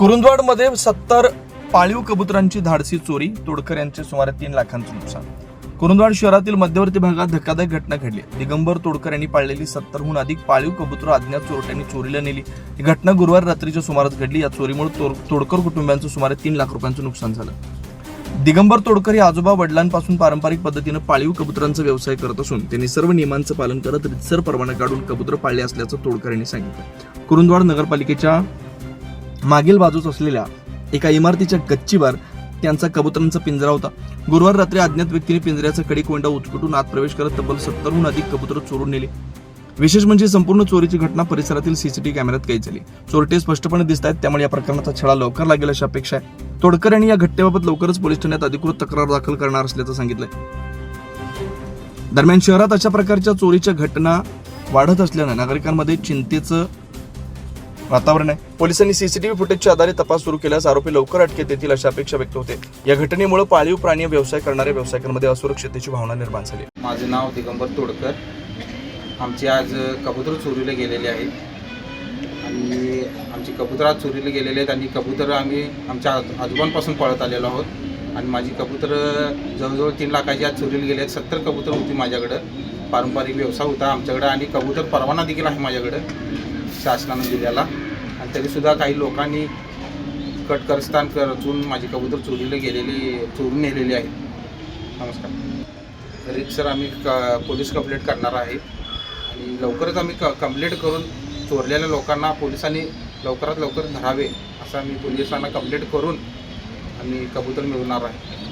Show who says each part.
Speaker 1: कुरुंदवाडमध्ये सत्तर पाळीव कबुतरांची धाडसी चोरी तोडकर यांचे सुमारे तीन लाखांचं नुकसान. कुरुंदवाड शहरातील मध्यवर्ती भागात धक्कादायक घटना घडली. दिगंबर तोडकर यांनी पाळलेली सत्तरहून अधिक पाळीव कबुतर अज्ञात चोरट्यांनी चोरीला नेली. ही घटना गुरुवार रात्रीच्या सुमारास घडली. या चोरीमुळे तोडकर कुटुंबियांचं सुमारे तीन लाख रुपयांचं नुकसान झालं. दिगंबर तोडकर हे आजोबा वडिलांपासून पारंपरिक पद्धतीनं पाळीव कबुतरांचा व्यवसाय करत असून त्यांनी सर्व नियमांचं पालन करत रितसर परवाना काढून कबुतर पाळले असल्याचं तोडकर यांनी सांगितलं. कुरुंदवाड नगरपालिकेच्या मागील बाजूस असलेल्या एका इमारतीच्या गच्चीवर त्यांचा कबुतरांचा पिंजरा होता. गुरुवार रात्री अज्ञात व्यक्तीने पिंजऱ्याचा कडी कोंडा उचकटून आत प्रवेश करत तब्बल सत्तरहून अधिक कबुतर चोरून नेले. विशेष म्हणजे संपूर्ण चोरीची घटना परिसरातील सीसीटीव्ही कॅमेऱ्यात कैद झाली. चोरटे स्पष्टपणे दिसत आहेत त्यामुळे या प्रकरणाचा छडा लवकर लागेल अशी अपेक्षा आहे. तोडकर यांनी या घटनेबाबत लवकरच पोलीस ठाण्यात अधिकृत तक्रार दाखल करणार असल्याचं सांगितलंय. दरम्यान शहरात अशा प्रकारच्या चोरीच्या घटना वाढत असल्यानं नागरिकांमध्ये चिंतेचं वातावरण आहे. पोलिसांनी सीसीटीव्ही फुटेजच्या आधारे तपास सुरू केल्यास आरोपी लवकर अटकेत येतील अशी अपेक्षा व्यक्त होते. या घटनेमुळे पाळीव प्राणी व्यवसाय करणाऱ्या व्यावसायिकांमध्ये असुरक्षिततेची भावना निर्माण झाली
Speaker 2: माझं नाव दिगंबर तोडकर. आमची आज कबूतर चोरीला गेलेले आहेत आणि आमची कबूतर आज चोरीला गेलेले आहेत आणि कबूतर आम्ही आमच्या आज- आजोबांपासून पळत आलेलो आहोत. आणि माझी कबूतर जवळजवळ तीन लाखाची आज चोरीला गेले आहेत. सत्तर कबूतर होती माझ्याकडं. पारंपरिक व्यवसाय होता आमच्याकडं आणि कबूतर परवाना देखील आहे माझ्याकडं. शासनानं दिलेला. आणि तरीसुद्धा काही लोकांनी कटकरस्थान रचून माझी कबूतर चोरीला गेलेली चोरून नेलेली आहे. नमस्कार. तरी सर आम्ही क पोलीस कंप्लेंट करणार आहे. आणि लवकरच आम्ही क कंप्लेंट करून चोरलेल्या लोकांना पोलिसांनी लवकरात लवकर धरावे असं आम्ही पोलिसांना कंप्लेंट करून आम्ही कबूतर मिळवणार आहे.